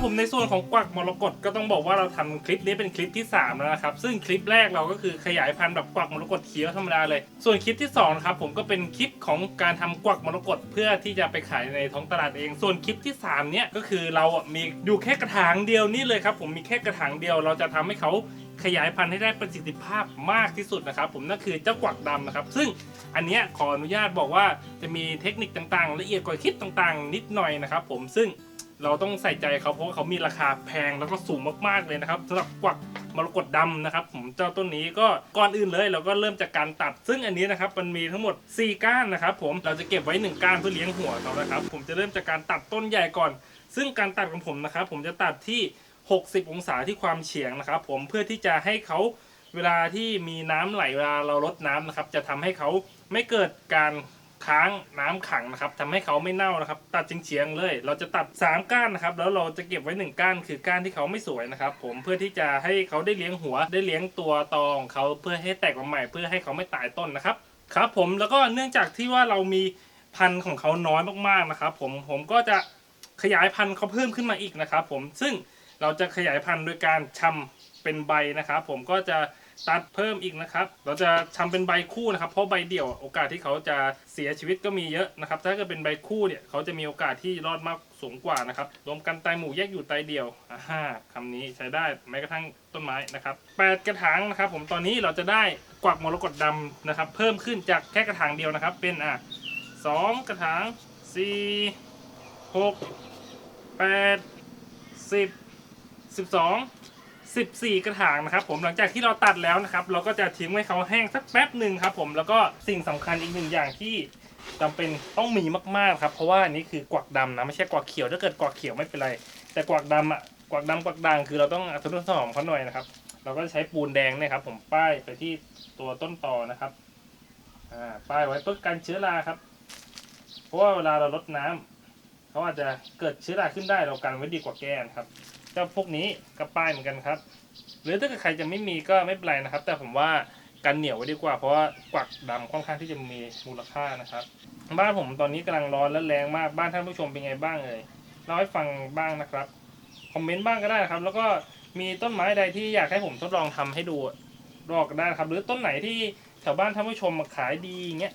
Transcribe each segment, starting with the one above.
ครับผมในส่วนของกวักมรกตก็ต้องบอกว่าเราทำคลิปนี้เป็นคลิปที่3แล้วนะครับซึ่งคลิปแรกเราก็คือขยายพันธุ์แบบกวักมรกตเขียวธรรมดาเลย ส่วนคลิปที่2นะครับผมก็เป็นคลิปของการทำกวักมรกตเพื่อที่จะไปขายในท้องตลาดเอง ส่วนคลิปที่3เนี่ยก็คือเราอะมีอยู่แค่กระถางเดียวนี่เลยครับผมมีแค่กระถางเดียวเราจะทำให้เขาขยายพันธุ์ให้ได้ประสิทธิภาพมากที่สุดนะครับ ผมนั่นคือเจ้ากวักดำนะครับ ซึ่งอันนี้ขออนุญาตบอกว่าจะมีเทคนิคต่างๆ ละเอียดกว่าคลิปต่างๆ นิดหน่อยนะครับ ผมซึ่ง เราต้องใส่ใจเขาเพราะว่าเขามีราคาแพงแล้วก็สูงมากๆเลยนะครับสำหรับกวักมรกตดำนะครับ ผมเจ้าต้นนี้ก็ก่อนอื่นเลย เราก็เริ่มจากการตัด ซึ่งอันนี้นะครับมันมีทั้งหมด 4 ก้านนะครับ ผมเราจะเก็บไว้ 1 ก้านเพื่อเลี้ยงหัวเขานะครับ ผมจะเริ่มจากการตัดต้นใหญ่ก่อน ซึ่งการตัดของผมนะครับ ผมจะตัดที่ 60 องศาที่ความเฉียงนะครับ ผมเพื่อที่จะให้เขาเวลาที่มีน้ำไหลเวลาเราลดน้ำนะครับ จะทำให้เขาไม่เกิดการ ค้างน้ำขังนะครับทำให้เขาไม่เน่านะครับ ตัดเฉียงๆเลย เราจะตัด 3 ก้านนะครับ แล้วเราจะเก็บไว้ 1 ก้าน คือก้านที่เขาไม่สวยนะครับ ผมเพื่อที่จะให้เขาได้เลี้ยงหัวได้เลี้ยงตัวตอของเขาเพื่อให้แตกมาใหม่เพื่อให้เขาไม่ตายต้นนะครับครับ ผมแล้วก็เนื่องจากที่ว่าเรามีพันธุ์ของเขาน้อยมากๆนะครับ ผมผมก็จะขยายพันธุ์เขาเพิ่มขึ้นมาอีกนะครับ ผมซึ่งเราจะขยายพันธุ์โดยการชำเป็นใบนะครับ ผมก็จะ ตัดเพิ่มอีกนะครับ เราจะทำเป็นใบคู่นะครับ เพราะใบเดี่ยวโอกาสที่เขาจะเสียชีวิตก็มีเยอะนะครับ ถ้าเกิดเป็นใบคู่เนี่ยเขาจะมีโอกาสที่รอดมากสูงกว่านะครับ รวมกันไตหมู่แยกอยู่ไตเดียวอ่าคำนี้ใช้ได้แม้กระทั่งต้นไม้นะครับแปดกระถางนะครับ ผมตอนนี้เราจะได้กวักมรกตดำนะครับ เพิ่มขึ้นจากแค่กระถางเดียวนะครับ เป็นอะสองกระถางสี่หกแปดสิบสิบสอง 14 กระถางนะครับผมหลังจากที่เราตัดแล้วนะครับ เราก็จะทิ้งไว้เขาแห้งสักแป๊บหนึ่งครับผมแล้วก็สิ่งสำคัญอีกหนึ่งอย่างที่จำเป็นต้องมีมากๆครับ เพราะว่านนี้คือกวักดำนะไม่ใช่กวักเขียวถ้าเกิดกวักเขียวไม่เป็นไร แต่กวักดำอะกวักดำกวักด่างคือเราต้องทนุถนอมเขาหน่อยนะครับ เราก็จะใช้ปูนแดงเนี่ยครับ ผมป้ายไปที่ตัวต้นตอนะครับอ่าป้ายไว้เพื่อกันเชื้อราครับ เพราะว่าเวลาเราลดน้ำเขาอาจจะเกิดเชื้อราขึ้นได้เรากันไว้ดีกว่าแก้นครับ เจ้าพวกนี้ก็ป้ายเหมือนกันครับ หรือถ้าเกิดใครจะไม่มีก็ไม่เป็นไรนะครับ แต่ผมว่ากันเหนียวไว้ดีกว่าเพราะว่ากวักดำค่อนข้างที่จะมีมูลค่านะครับ บ้านผมตอนนี้กำลังร้อนและแรงมากบ้านท่านผู้ชมเป็นไงบ้างเอ่ยเล่าให้ฟังบ้างนะครับคอมเมนต์บ้างก็ได้นะครับ แล้วก็มีต้นไม้ใดที่อยากให้ผมทดลองทำให้ดูบอกได้นะครับ หรือต้นไหนที่แถวบ้านท่านผู้ชมมาขายดีอย่างเงี้ย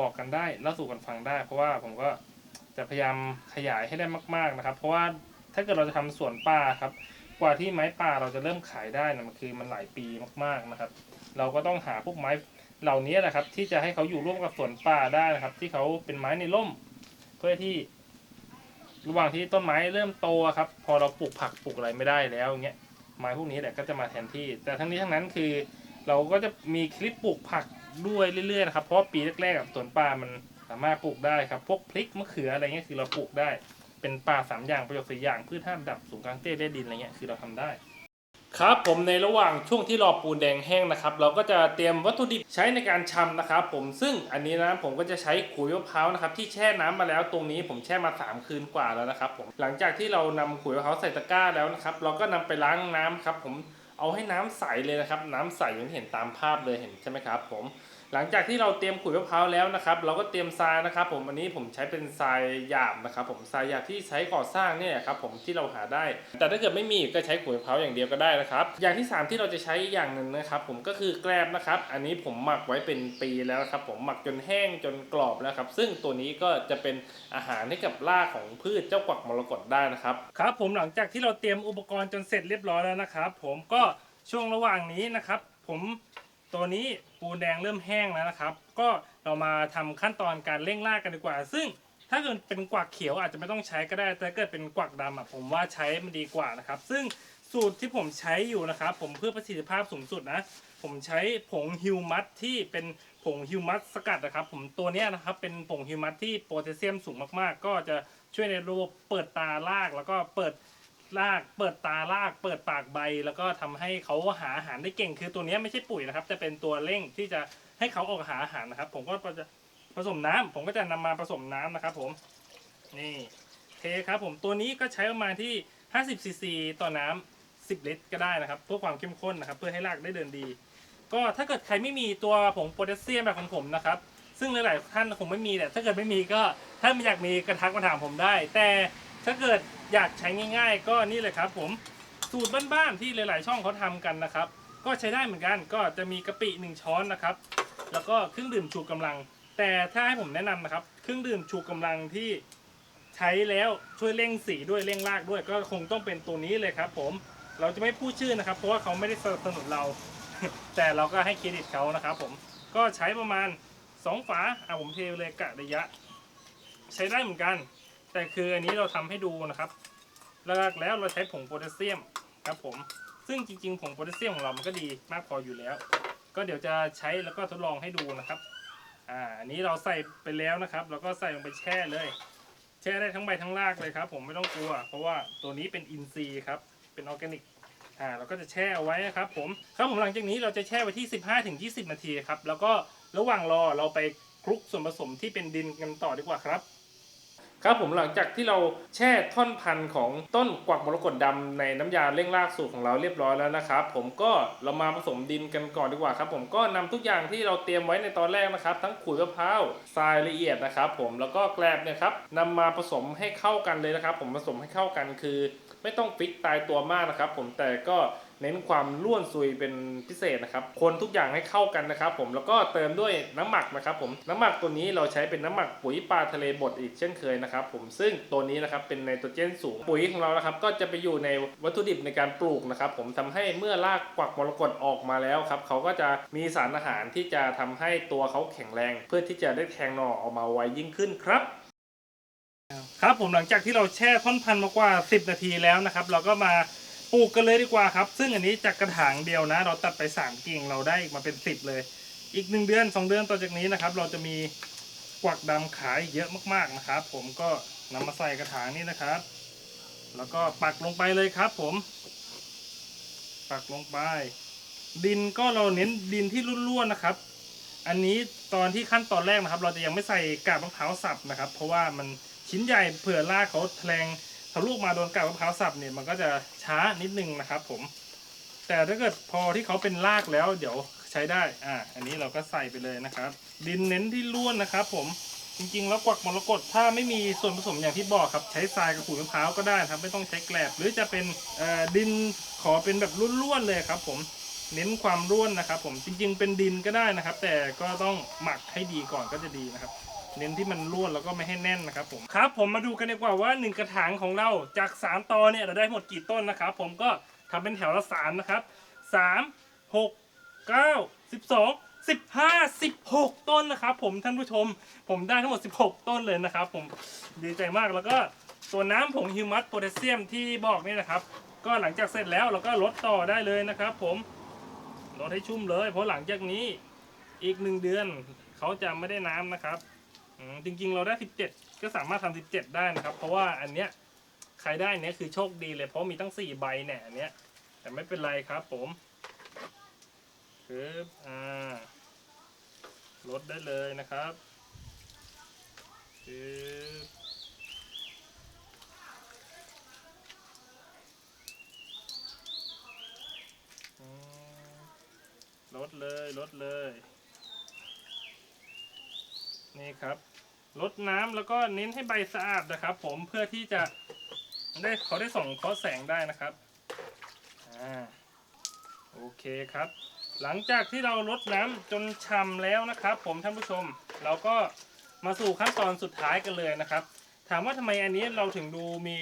บอกกันได้เล่าสู่กันฟังได้ เพราะว่าผมก็จะพยายามขยายให้ได้มาก ๆนะครับ เพราะว่า ถ้าเกิดเราจะทำสวนป่าครับ กว่าที่ไม้ป่าเราจะเริ่มขายได้นะมันคือมันหลายปีมากๆนะครับ เราก็ต้องหาพวกไม้เหล่านี้แหละครับ ที่จะให้เขาอยู่ร่วมกับสวนป่าได้นะครับ ที่เขาเป็นไม้ในร่ม เพื่อที่ ระหว่างที่ต้นไม้เริ่มโตครับ พอเราปลูกผักปลูกอะไรไม่ได้แล้วอย่างเงี้ยไม้พวกนี้แหละก็จะมาแทนที่ แต่ทั้งนี้ทั้งนั้นคือ เราก็จะมีคลิปปลูกผักด้วยเรื่อยๆนะครับเพราะปีแรกๆอะสวนป่ามันสามารถปลูกได้ครับ พวกพริกมะเขืออะไรเงี้ยคือเราปลูกได้ เป็นป่าสามอย่างประโยชน์สี่อย่างพืชห้ามดับสูงกลางเต้ได้ดินอะไรเงี้ยคือเราทำได้ ครับผมในระหว่างช่วงที่รอปูนแดงแห้งนะครับ เราก็จะเตรียมวัตถุดิบใช้ในการชำนะครับ ผมซึ่งอันนี้นะผมก็จะใช้ขุยมะพร้าวนะครับที่แช่น้ำมาแล้วตรงนี้ผมแช่มา 3 คืนกว่าแล้วนะครับ ผมหลังจากที่เรานำขุยมะพร้าวใส่ตะกร้าแล้วนะครับ เราก็นำไปล้างน้ำครับ ผมเอาให้น้ำใสเลยนะครับ น้ำใสอย่างที่เห็นตามภาพเลยเห็นใช่ไหมครับ ผม หลังจากที่เราเตรียมขุยมะพร้าวแล้วนะครับ เราก็เตรียมทรายนะครับ ผมอันนี้ผมใช้เป็นทรายหยาบนะครับ ผมทรายหยาบที่ใช้ก่อสร้างเนี่ยครับผมที่เราหาได้ แต่ถ้าเกิดไม่มีก็ใช้ขุยมะพร้าวอย่างเดียวก็ได้นะครับ อย่างที่ 3 ที่เราจะใช้อย่างหนึ่งนะครับ ผมก็คือแกลบนะครับ อันนี้ผมหมักไว้เป็นปีแล้วครับ ผมหมักจนแห้งจนกรอบแล้วครับ ซึ่งตัวนี้ก็จะเป็นอาหารให้กับรากของพืชเจ้ากวักมรกตได้นะครับครับ ผมหลังจากที่เราเตรียมอุปกรณ์จนเสร็จเรียบร้อยแล้วนะครับ ผมก็ช่วงระหว่างนี้นะครับ ผม ตัวนี้ปูนแดงเริ่มแห้งแล้วนะครับ ก็เรามาทำขั้นตอนการเร่งรากกันดีกว่า ซึ่งถ้าเกิดเป็นกวักเขียวอาจจะไม่ต้องใช้ก็ได้ แต่เกิดเป็นกวักดำอะผมว่าใช้มันดีกว่านะครับ ซึ่งสูตรที่ผมใช้อยู่นะครับ ผมเพื่อประสิทธิภาพสูงสุดนะ ผมใช้ผงฮิวมัสที่เป็นผงฮิวมัสสกัดนะครับ ผมตัวนี้นะครับเป็นผงฮิวมัสที่โพแทสเซียมสูงมากๆ ก็จะช่วยในระบบเปิดตารากแล้วก็เปิด รากเปิดตารากเปิดปากใบ แล้วก็ทำให้เขาหาอาหารได้เก่ง คือตัวนี้ไม่ใช่ปุ๋ยนะครับ จะเป็นตัวเร่งที่จะให้เขาออกหาอาหารนะครับ ผมก็จะผสมน้ำผมก็จะนำมาผสมน้ำนะครับ ผมนี่เทครับผมตัวนี้ก็ใช้ประมาณที่ 50ซีซีต่อน้ำ10 ลิตรก็ได้นะครับเพื่อความเข้มข้นนะครับ เพื่อให้รากได้เดินดี ก็ถ้าเกิดใครไม่มีตัวผงโพแทสเซียมแบบของผมนะครับซึ่งหลาย ๆ ท่านคงไม่มีแต่ถ้าเกิดไม่มีก็ถ้าไม่อยากมีกระทักมาถามผมได้ แต่ถ้าเกิด อยากใช้ง่าย ๆ ก็นี่เลยครับ ผมสูตรบ้านๆที่หลาย ๆ ช่องเขาทำกันนะครับ ก็ใช้ได้เหมือนกันก็จะมีกะปิหนึ่งช้อนนะครับ แล้วก็เครื่องดื่มชูกำลัง แต่ถ้าให้ผมแนะนำนะครับ เครื่องดื่มชูกำลังที่ใช้แล้วช่วยเร่งสีด้วยเร่งรากด้วย ก็คงต้องเป็นตัวนี้เลยครับ ผมเราจะไม่พูดชื่อนะครับ เพราะว่าเขาไม่ได้สนับสนุนเรา แต่เราก็ให้เครดิตเขานะครับ ผมก็ใช้ประมาณสองฝาอะผมเทเลยกะระยะ ใช้ได้เหมือนกัน แต่คืออันนี้เราทำให้ดูนะครับแรกแล้วเราใช้ผงโพแทสเซียมครับผม ซึ่งจริงๆผงโพแทสเซียมของเรามันก็ดีมากพออยู่แล้ว ก็เดี๋ยวจะใช้แล้วก็ทดลองให้ดูนะครับอ่าอันนี้เราใส่ไปแล้วนะครับเราก็ใส่ลงไปแช่เลย แช่ได้ทั้งใบทั้งรากเลยครับ ผมไม่ต้องกลัว เพราะว่าตัวนี้เป็นอินทรีย์ครับเป็นออร์แกนิกอ่าเราก็จะแช่เอาไว้นะครับผมครับผมหลังจากนี้เราจะแช่ไว้ที่ 15-20 นาทีครับแล้วก็ระหว่างรอเราไปคลุกส่วนผสมที่เป็นดินกันต่อดีกว่าครับ ครับผมหลังจากที่เราแช่ท่อนพันธุ์ของต้นกวักมรกตดำในน้ำยาเร่งรากสูตรของเราเรียบร้อยแล้วนะครับ ผมก็เรามาผสมดินกันก่อนดีกว่าครับ ผมก็นำทุกอย่างที่เราเตรียมไว้ในตอนแรกนะครับ ทั้งขุยมะพร้าวทรายละเอียดนะครับ ผมแล้วก็แกลบเนี่ยครับนำมาผสมให้เข้ากันเลยนะครับ ผมผสมให้เข้ากันคือ ไม่ต้องฟิกตายตัวมากนะครับ ผมแต่ก็ เน้นความร่วนซุยเป็นพิเศษนะครับ คนทุกอย่างให้เข้ากันนะครับ ผมแล้วก็เติมด้วยน้ำหมักนะครับ ผมน้ำหมักตัวนี้เราใช้เป็นน้ำหมักปุ๋ยปลาทะเลบดอีกเช่นเคยนะครับ ผมซึ่งตัวนี้นะครับเป็นไนโตรเจนสูงปุ๋ยของเรานะครับ ก็จะไปอยู่ในวัตถุดิบในการปลูกนะครับ ผมทำให้เมื่อรากกวักมรกตออกมาแล้วครับเขาก็จะมีสารอาหารที่จะทำให้ตัวเขาแข็งแรง เพื่อที่จะได้แทงหน่อออกมาไวยิ่งขึ้นครับครับผมหลังจากที่เราแช่ท่อนพันธุ์มากว่า 10 นาทีแล้วนะครับ เราก็มา ปลูกกันเลยดีกว่าครับ ซึ่งอันนี้จากกระถางเดียวนะ เราตัดไป3กิ่งเราได้อีกมาเป็น10เลย อีก1เดือน2เดือนต่อจากนี้นะครับ เราจะมีกวักดำขายเยอะมากๆนะครับ ผมก็นำมาใส่กระถางนี้นะครับ แล้วก็ปักลงไปเลยครับ ผม ปักลงไป ดินก็เราเน้นดินที่ร่วนๆนะครับ อันนี้ตอนที่ขั้นตอนแรกนะครับ เราจะยังไม่ใส่กาบมะพร้าวสับนะครับ เพราะว่ามันชิ้นใหญ่เผื่อรากเขาแทง ทะลุมาโดนกาบมะพร้าวสับเนี่ยมันก็จะช้านิดนึงนะครับ ผม แต่ถ้าเกิดพอที่เขาเป็นรากแล้วเดี๋ยวใช้ได้ อ่า อันนี้เราก็ใส่ไปเลยนะครับ ดินเน้นที่ร่วนนะครับ ผมจริงๆ แล้วกวักมรกตถ้าไม่มีส่วนผสมอย่างที่บอกครับ ใช้ทรายกับขุยมะพร้าวก็ได้ครับ ไม่ต้องใช้แกลบหรือจะเป็นดินขอเป็นแบบร่วนๆเลยครับ ผมเน้นความร่วนนะครับ ผมจริง ๆ เป็นดินก็ได้นะครับ แต่ก็ต้องหมักให้ดีก่อนก็จะดีนะครับ เน้นที่มันร่วนแล้วก็ไม่ให้แน่นนะครับผมครับ ผมมาดูกันดีกว่าว่าหนึ่งกระถางของเราจากสามตอเนี่ยเราได้หมดกี่ต้นนะครับ ผมก็ทำเป็นแถวละสามนะครับสามหกเก้าสิบสองสิบห้าสิบหกต้นนะครับ ผมท่านผู้ชม ผมได้ทั้งหมด 16 ต้นเลยนะครับ ผมดีใจมากแล้วก็ตัวน้ำผงฮิวมัสโพแทสเซียมที่บอกนี่นะครับ ก็หลังจากเสร็จแล้วเราก็ลดต่อได้เลยนะครับ ผมลดให้ชุ่มเลย เพราะหลังจากนี้อีกหนึ่งเดือนเขาจะไม่ได้น้ำนะครับ อืมจริงๆ เราได้ 17 ก็สามารถทำ17 ได้นะครับ เพราะว่าอันเนี้ยใครได้เนี้ยคือโชคดีเลยเพราะมีตั้ง 4 ใบเนี่ยอันเนี้ย แต่ไม่เป็นไรครับผมคืออ่าลดได้เลยนะครับปึ๊บอืมลดเลยลดเลย นี่ครับลดน้ำแล้วก็เน้นให้ใบสะอาดนะครับ ผมเพื่อที่จะได้เขาได้ส่องเคาะแสงได้นะครับอ่าโอเคครับ หลังจากที่เราลดน้ำจนฉ่ำแล้วนะครับ ผมท่านผู้ชมเราก็มาสู่ขั้นตอนสุดท้ายกันเลยนะครับ ถามว่าทำไมอันนี้เราถึงดูมี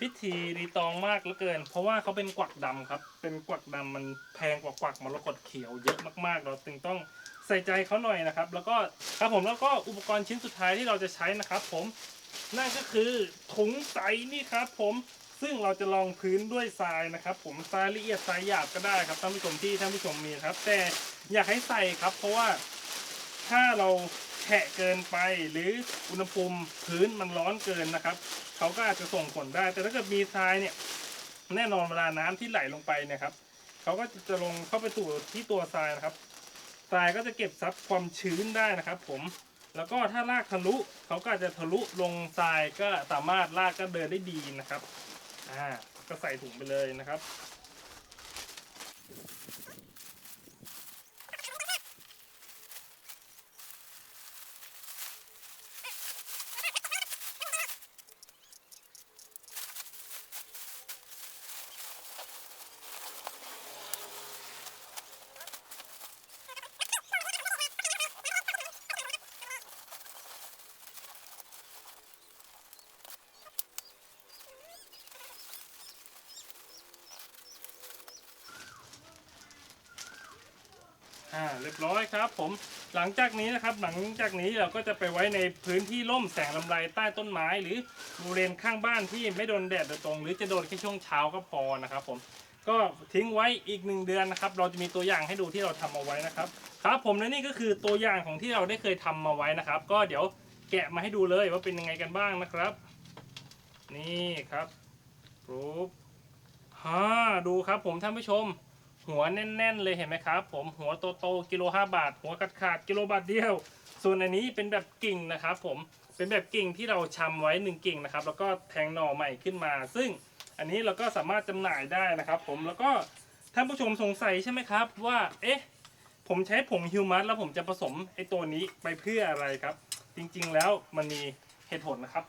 พิธีรีตองมากเหลือเกิน เพราะว่าเขาเป็นกวักดำครับ เป็นกวักดำมันแพงกว่ากวักมรกตเขียวเยอะมากๆ เราจึงต้อง ใส่ใจเขาหน่อยนะครับ แล้วก็ครับผมแล้วก็อุปกรณ์ชิ้นสุดท้ายที่เราจะใช้นะครับผมนั่นก็คือถุงใสนี่ครับผมซึ่งเราจะลองพื้นด้วยทรายนะครับ ผมทรายละเอียดทรายหยาบก็ได้ครับท่านผู้ชมที่ท่านผู้ชมมีครับ แต่อยากให้ใส่ครับ เพราะว่าถ้าเราแฉะเกินไปหรืออุณหภูมิพื้นมันร้อนเกินนะครับเขาก็อาจจะส่งผลได้ แต่ถ้าเกิดมีทรายเนี่ยแน่นอนเวลาน้ำที่ไหลลงไปเนะครับเขาก็จะลงเข้าไปสู่ที่ตัวทรายนะครับ ทรายก็จะเก็บซับความชื้นได้นะครับ ผมแล้วก็ถ้าลากทะลุเขาก็อาจจะทะลุลงทรายก็สามารถลากก็เดินได้ดีนะครับอ่าก็ใส่ถุงไปเลยนะครับ อ่า เรียบร้อยครับ ผมหลังจากนี้นะครับ หลังจากนี้เราก็จะไปไว้ในพื้นที่ร่มแสงลำไรใต้ต้นไม้ หรือบริเวณข้างบ้านที่ไม่โดนแดดโดยตรง หรือจะโดนแค่ช่วงเช้าก็พอนะครับ ผมก็ทิ้งไว้อีกหนึ่งเดือนนะครับ เราจะมีตัวอย่างให้ดูที่เราทำเอาไว้นะครับ ครับ ผมและนี่ก็คือตัวอย่างของที่เราได้เคยทำมาไว้นะครับ ก็เดี๋ยวแกะมาให้ดูเลยว่าเป็นยังไงกันบ้างนะครับ นี่ครับปุ๊บฮ่าดูครับ ผมท่านผู้ชม หัวแน่นๆเลยเห็นไหมครับผมหัวโตๆกิโลห้าบาท หัวขาดขาดๆกิโลบาทเดียว ส่วนอันนี้เป็นแบบกิ่งนะครับผมเป็นแบบกิ่งที่เราชำไว้หนึ่งกิ่งนะครับ แล้วก็แทงหน่อใหม่ขึ้นมา ซึ่งอันนี้เราก็สามารถจำหน่ายได้นะครับ ผมแล้วก็ท่านผู้ชมสงสัยใช่ไหมครับ ว่าเอ๊ะผมใช้ผงฮิวมัสแล้วผมจะผสมไอ้ตัวนี้ไปเพื่ออะไรครับ จริงๆแล้วมันมีเหตุผลนะครับ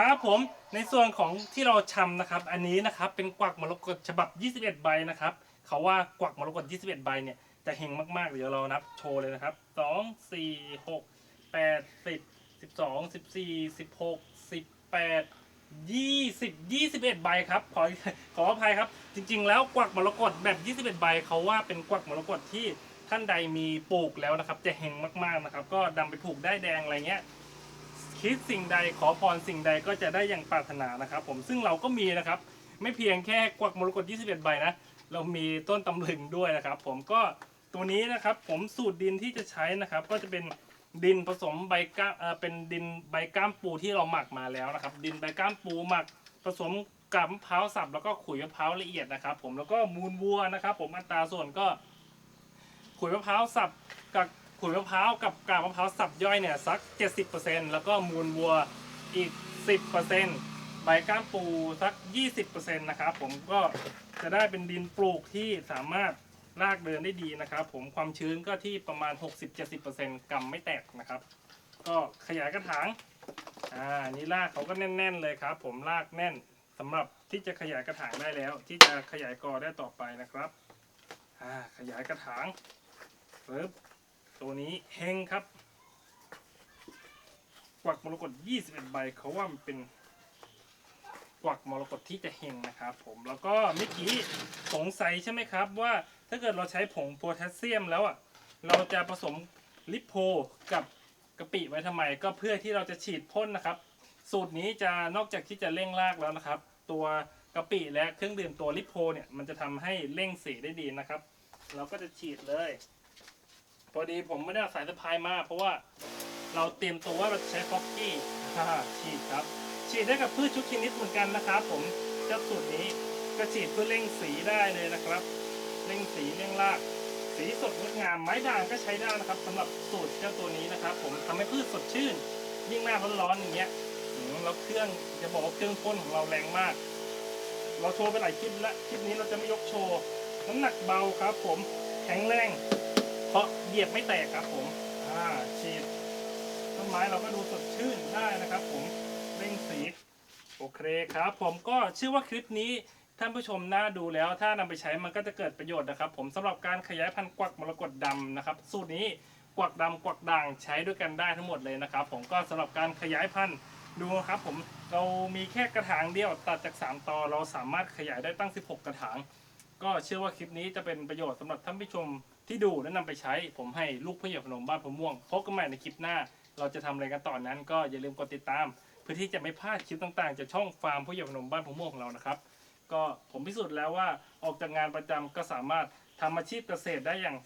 ครับผมในส่วนของที่เราชำนะครับ อันนี้นะครับเป็นกวักมรกตฉบับ 21 ใบนะครับเขาว่ากวักมรกต21 ใบเนี่ยจะเฮงมากๆเดี๋ยวเรานับโชว์เลยนะครับ 2 4 6 8 10 12 14 16 18 20 21 ใบครับขอขออภัยครับ จริง ๆ แล้วกวักมรกตแบบ 21 ใบเขาว่าเป็นกวักมรกตที่ท่านใดมีปลูกแล้วนะครับ จะเฮงมากๆนะครับ ก็นำไปผูกได้แดงอะไรเงี้ย คิดสิ่งใดขอพรสิ่งใดก็จะได้อย่างปรารถนานะครับ ผมซึ่งเราก็มีนะครับ ไม่เพียงแค่กวักมรกต21 ใบนะ เรามีต้นตำลึงด้วยนะครับ ผมก็ตัวนี้นะครับ ผมสูตรดินที่จะใช้นะครับ ก็จะเป็นดินผสมใบก้ามเอ่อเป็นดินใบก้ามปูที่เราหมักมาแล้วนะครับ ดินใบก้ามปูหมักผสมกับมะพร้าวสับแล้วก็ขุยมะพร้าวละเอียดนะครับ ผมแล้วก็มูลวัวนะครับ ผมอัตราส่วนก็ขุยมะพร้าวสับกับ ขุยมะพร้าวกับกากมะพร้าวสับย่อยเนี่ยสัก 70%แล้วก็มูลวัวอีก 10%ใบก้ามปูสัก 20%นะครับผมก็จะได้เป็นดินปลูกที่สามารถรากเดินได้ดีนะครับ ผมความชื้นก็ที่ประมาณ 60-70%กำไม่แตกนะครับ ก็ขยายกระถางอ่านี่รากเขาก็แน่น ๆ เลยครับ ผมรากแน่นสำหรับที่จะขยายกระถางได้แล้ว ที่จะขยายกอได้ต่อไปนะครับอ่าขยายกระถางปึ๊บ ตัวนี้เฮงครับ กวักมรกต21 ใบเขาว่ามันเป็นกวักมรกตที่จะเฮงนะครับ ผมแล้วก็เมื่อกี้สงสัยใช่ไหมครับ ว่าถ้าเกิดเราใช้ผงโพแทสเซียมแล้วอะเราจะผสมลิปโพกับกะปิไว้ทำไมก็เพื่อที่เราจะฉีดพ่นนะครับ สูตรนี้จะนอกจากที่จะเร่งรากแล้วนะครับ ตัวกะปิและเครื่องดื่มตัวลิปโพเนี่ยมันจะทำให้เร่งสีได้ดีนะครับ เราก็จะฉีดเลย พอดีผมไม่ได้เอาสายสะพายมา เพราะว่าเราเตรียมตัวว่าเราจะใช้ฟอกกี้อาฉีดครับ ฉีดได้กับพืชทุกชนิดเหมือนกันนะครับ ผมเจ้าสูตรนี้ก็ฉีดเพื่อเร่งสีได้เลยนะครับ เร่งสีเร่งราก สีสดงดงามไม้ด่างก็ใช้ได้นะครับสำหรับสูตรเจ้าตัวนี้นะครับ ผมทำให้พืชสดชื่น ยิ่งหน้าร้อนๆอย่างเงี้ยแล้วเครื่องจะบอกว่าเครื่องพ่นของเราแรงมาก เราโชว์ไปหลายคลิปแล้วคลิปนี้เราจะไม่ยกโชว์น้ำหนักเบาครับ ผมแข็งแรง ราะเหยียบไม่แตกครับผมอ่าฉีดต้นไม้เราก็ดูสดชื่นได้นะครับ ผมเร่งสีโอเคครับ ผมก็เชื่อว่าคลิปนี้ท่านผู้ชมน่าดูแล้ว ถ้านำไปใช้มันก็จะเกิดประโยชน์นะครับ ผมสำหรับการขยายพันธุ์กวักมรกตดำนะครับ สูตรนี้กวักดำกวักด่างใช้ด้วยกันได้ทั้งหมดเลยนะครับ ผมก็สำหรับการขยายพันธุ์ดูนะครับ ผมเรามีแค่กระถางเดียวตัดจาก 3ตอเราสามารถขยายได้ตั้ง 16 กระถาง ก็เชื่อว่าคลิปนี้จะเป็นประโยชน์สำหรับท่านผู้ชม ที่ดูและนำไปใช้ผมให้ลูกพ่อเหยียบขนมบ้านผมม่วงพบกันใหม่ในคลิปหน้า เราจะทำอะไรกันต่อนนั้นก็อย่าลืมกดติดตาม เพื่อที่จะไม่พลาดคลิปต่างๆจากช่องฟาร์มพ่อเหยียบขนมบ้านผมม่วงของเรานะครับ ก็ผมพิสูจน์แล้วว่าออกจากงานประจำก็สามารถทำอาชีพเกษตรได้อย่าง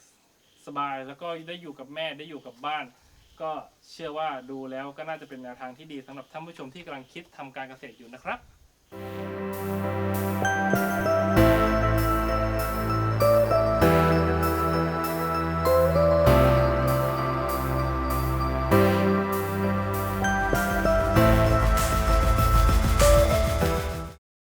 สบาย แล้วก็ได้อยู่กับแม่ได้อยู่กับบ้าน ก็เชื่อว่าดูแล้วก็น่าจะเป็นแนวทางที่ดีสำหรับท่านผู้ชมที่กำลังคิดทำการเกษตรอยู่นะครับ